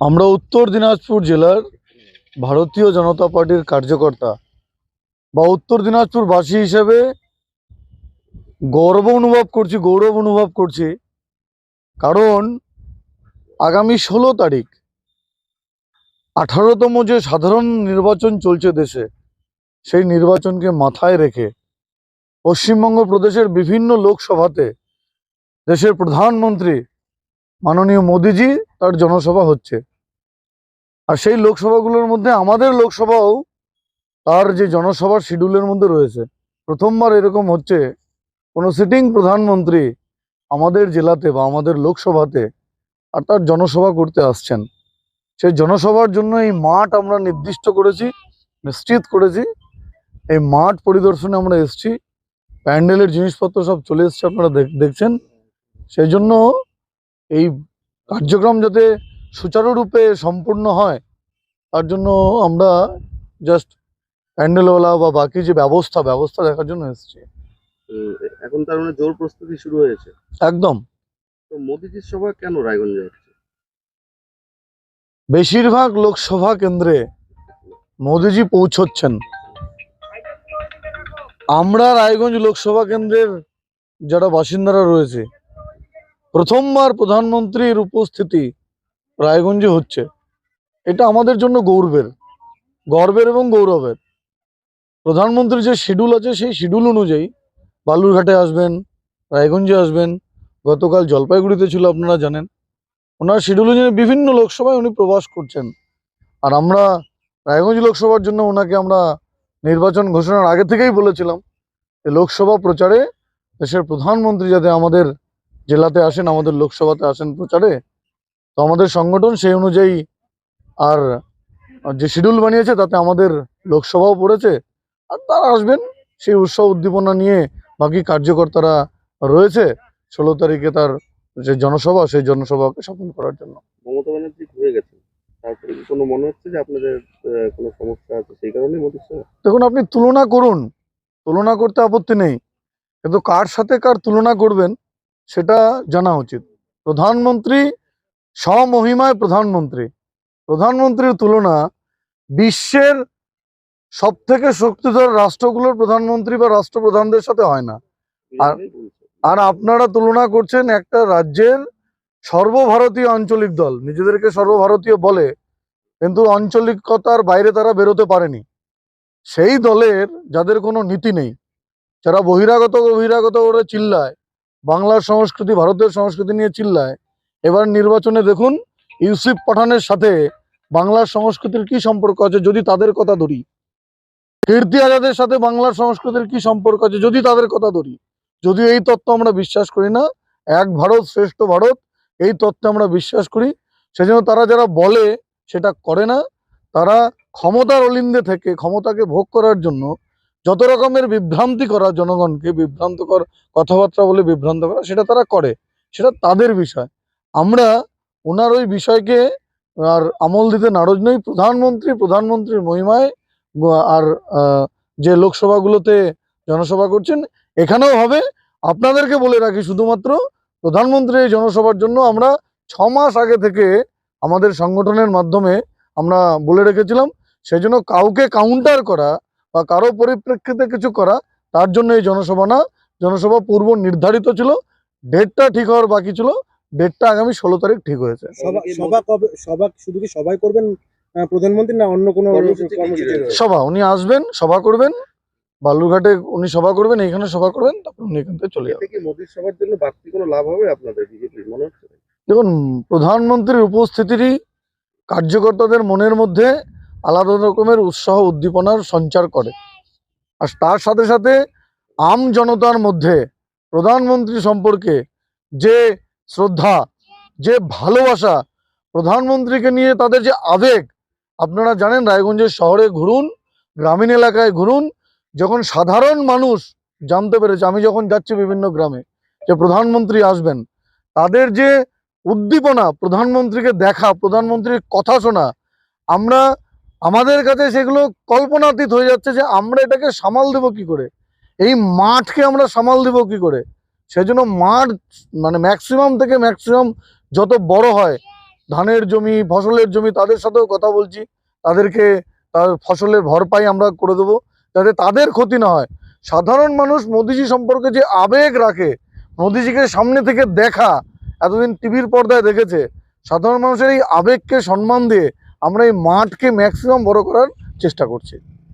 আমরা উত্তর দিনাজপুর জেলার ভারতীয় জনতা পার্টির কার্যকর্তা বা উত্তর দিনাজপুরবাসী হিসেবে গর্ব অনুভব করছি, গৌরব অনুভব করছি। কারণ আগামী ষোলো তারিখ আঠারোতম যে সাধারণ নির্বাচন চলছে দেশে, সেই নির্বাচনকে মাথায় রেখে পশ্চিমবঙ্গ প্রদেশের বিভিন্ন লোকসভাতে দেশের প্রধানমন্ত্রী মাননীয় মোদিজি তার জনসভা হচ্ছে। আর সেই লোকসভাগুলোর মধ্যে আমাদের লোকসভাও তার যে জনসভার শিডিউলের মধ্যে রয়েছে, প্রথমবার এরকম হচ্ছে। কোনো সিটিং প্রধানমন্ত্রী আমাদের জেলাতে বা আমাদের লোকসভাতে আর তার জনসভা করতে আসছেন। সেই জনসভার জন্য এই মাঠ আমরা নির্দিষ্ট করেছি, নিশ্চিত করেছি। এই মাঠ পরিদর্শনে আমরা এসেছি। প্যান্ডেলের জিনিসপত্র সব চলে এসছে, আপনারা দেখ- দেখছেন। সেই জন্য এই কার্যক্রম যাতে সুচারুরূপে সম্পূর্ণ হয় তার জন্য আমরা জাস্ট প্যান্ডেলওয়ালা বা বাকি যে ব্যবস্থা ব্যবস্থা দেখার জন্য এসেছি। এখন তার মানে জোর প্রস্তুতি শুরু হয়েছে। একদম। তো মোদিজির সভা কেন রায়গঞ্জে হচ্ছে? বেশিরভাগ লোকসভা কেন্দ্রে মোদিজি পৌঁছচ্ছেন। আমরা রায়গঞ্জ লোকসভা কেন্দ্রের যারা বাসিন্দারা রয়েছে প্রথমবার প্রধানমন্ত্রীর উপস্থিতি রায়গঞ্জে হচ্ছে। এটা আমাদের জন্য গৌরবের, গর্বের এবং গৌরবের। প্রধানমন্ত্রীর যে শিডিউল আছে, সেই শিডিউল অনুযায়ী বালুরঘাটে আসবেন, রায়গঞ্জে আসবেন, গতকাল জলপাইগুড়িতে ছিল, আপনারা জানেন। ওনার শিডিউল অনুযায়ী বিভিন্ন লোকসভায় উনি প্রবাস করছেন। আর আমরা রায়গঞ্জ লোকসভার জন্য ওনাকে আমরা নির্বাচন ঘোষণার আগে থেকেই বলেছিলাম যে লোকসভা প্রচারে দেশের প্রধানমন্ত্রী যাতে আমাদের জেলাতে আসেন, আমাদের লোকসভাতে আসেন প্রচারে, তো আমাদের সংগঠন সেই অনুযায়ী আর যে শিডিউল বানিয়েছে তাতে আমাদের লোকসভাও পড়েছে আর তারা আসবেন সেই উৎসব উদ্দীপনা নিয়ে বাকি কার্যকর্তারা রয়েছে ষোলো তারিখে তার যে জনসভা সেই জনসভাকে সফল করার জন্য। মমতা ব্যানার্জি ঘুরে গেছেন। তারপরে কোনো মনে হচ্ছে যে আপনাদের কোনো সমস্যা আছে সেই কারণে দেখুন আপনি তুলনা করুন। তুলনা করতে আপত্তি নেই। কিন্তু কার সাথে কার তুলনা করবেন সেটা জানা উচিত। প্রধানমন্ত্রী স্বমহিমায় প্রধানমন্ত্রী। প্রধানমন্ত্রীর তুলনা বিশ্বের সব থেকে শক্তিধর রাষ্ট্রগুলোর প্রধানমন্ত্রী বা রাষ্ট্রপ্রধানদের সাথে হয় না। আর- আর আপনারা তুলনা করছেন একটা রাজ্যের সর্বভারতীয় আঞ্চলিক দল, নিজেদেরকে সর্বভারতীয় বলে, কিন্তু আঞ্চলিকতার বাইরে তারা বেরোতে পারেনি। সেই দলের যাদের কোনো নীতি নেই, যারা বহিরাগত বহিরাগত করে চিল্লায়, বাংলার সংস্কৃতি, ভারতের সংস্কৃতি নিয়ে চিল্লায়, এবার নির্বাচনে দেখুন, ইউসুফ পাঠানের সাথে বাংলার সংস্কৃতির কি সম্পর্ক আছে যদি তাদের কথা ধরি? কীর্তি আজাদের সাথে বাংলার সংস্কৃতির কি সম্পর্ক আছে যদি তাদের কথা ধরি? যদিও এই তত্ত্ব আমরা বিশ্বাস করি না, এক ভারত শ্রেষ্ঠ ভারত, এই তত্ত্বে আমরা বিশ্বাস করি, সেজন্য তারা যারা বলে সেটা করে না, তারা ক্ষমতার অলিন্দে থেকে ক্ষমতাকে ভোগ করার জন্য যত রকমের বিভ্রান্তি করা জনগণকে বিভ্রান্তকর কথাবার্তা বলে বিভ্রান্ত করা, সেটা তারা করে, সেটা তাদের বিষয়। আমরা ওনার ওই বিষয়কে আর আমল দিতে নারাজ নই। প্রধানমন্ত্রী, প্রধানমন্ত্রীর মহিমায়, আর যে লোকসভাগুলোতে জনসভা করছেন, এখানেও হবে। আপনাদেরকে বলে রাখি শুধুমাত্র, প্রধানমন্ত্রী এই জনসভার জন্য আমরা ছ মাস আগে থেকে আমাদের সংগঠনের মাধ্যমে আমরা বলে রেখেছিলাম সেই জন্য কাউকে কাউন্টার করা বা কারও পরিপ্রেক্ষিতে কিছু করা, তার জন্য এই জনসভা না। জনসভা পূর্ব নির্ধারিত ছিল ডেটটা ঠিক হওয়ার বাকি ছিল। ডেটটা আগামী ষোলো তারিখ ঠিক হয়েছে। সভা সভা কবে সভা শুধু কি সবাই করবেন প্রধানমন্ত্রী না অন্য কোনো? সভা উনি আসবেন সভা করবেন বালুরঘাটে উনি সভা করবেন এইখানে সভা করবেন তারপর উনি এখান থেকে চলে যাবেন। মোদির সভার জন্য বাড়তি কোনো লাভ হবে আপনাদের বিজেপির মনে হচ্ছে? দেখুন প্রধানমন্ত্রীর উপস্থিতিরই কার্যকর্তাদের মনের মধ্যে আলাদা রকমের উৎসাহ উদ্দীপনার সঞ্চার করে। আর তার সাথে সাথে আম জনতার মধ্যে প্রধানমন্ত্রী সম্পর্কে যে শ্রদ্ধা, যে ভালোবাসা প্রধানমন্ত্রীকে নিয়ে তাদের যে আবেগ, আপনারা জানেন রায়গঞ্জের শহরে ঘুরুন, গ্রামীণ এলাকায় ঘুরুন, যখন সাধারণ মানুষ জানতে পেরেছে, আমি যখন যাচ্ছি বিভিন্ন গ্রামে, যে প্রধানমন্ত্রী আসবেন, তাদের যে উদ্দীপনা, প্রধানমন্ত্রীকে দেখা, প্রধানমন্ত্রীর কথা শোনা, আমরা, আমাদের কাছে সেগুলো কল্পনাতীত হয়ে যাচ্ছে যে আমরা এটাকে সামাল দেব কি করে? এই মাঠকে আমরা সামাল দেব কি করে? সেজন্য মাঠ মানে ম্যাক্সিমাম থেকে ম্যাক্সিমাম যত বড় হয়, ধানের জমি, ফসলের জমি, তাদের সাথেও কথা বলছি। তাদেরকে, তার ফসলের ভরপাই আমরা করে দেবো, যাতে তাদের ক্ষতি না হয়। সাধারণ মানুষ মোদিজি সম্পর্কে যে আবেগ রাখে, মোদিজিকে সামনে থেকে দেখা, এতদিন টিভির পর্দায় দেখেছে, সাধারণ মানুষের এই আবেগকে সম্মান দিয়ে আমরা এই মাঠকে ম্যাক্সিমাম বড় করার চেষ্টা করছি।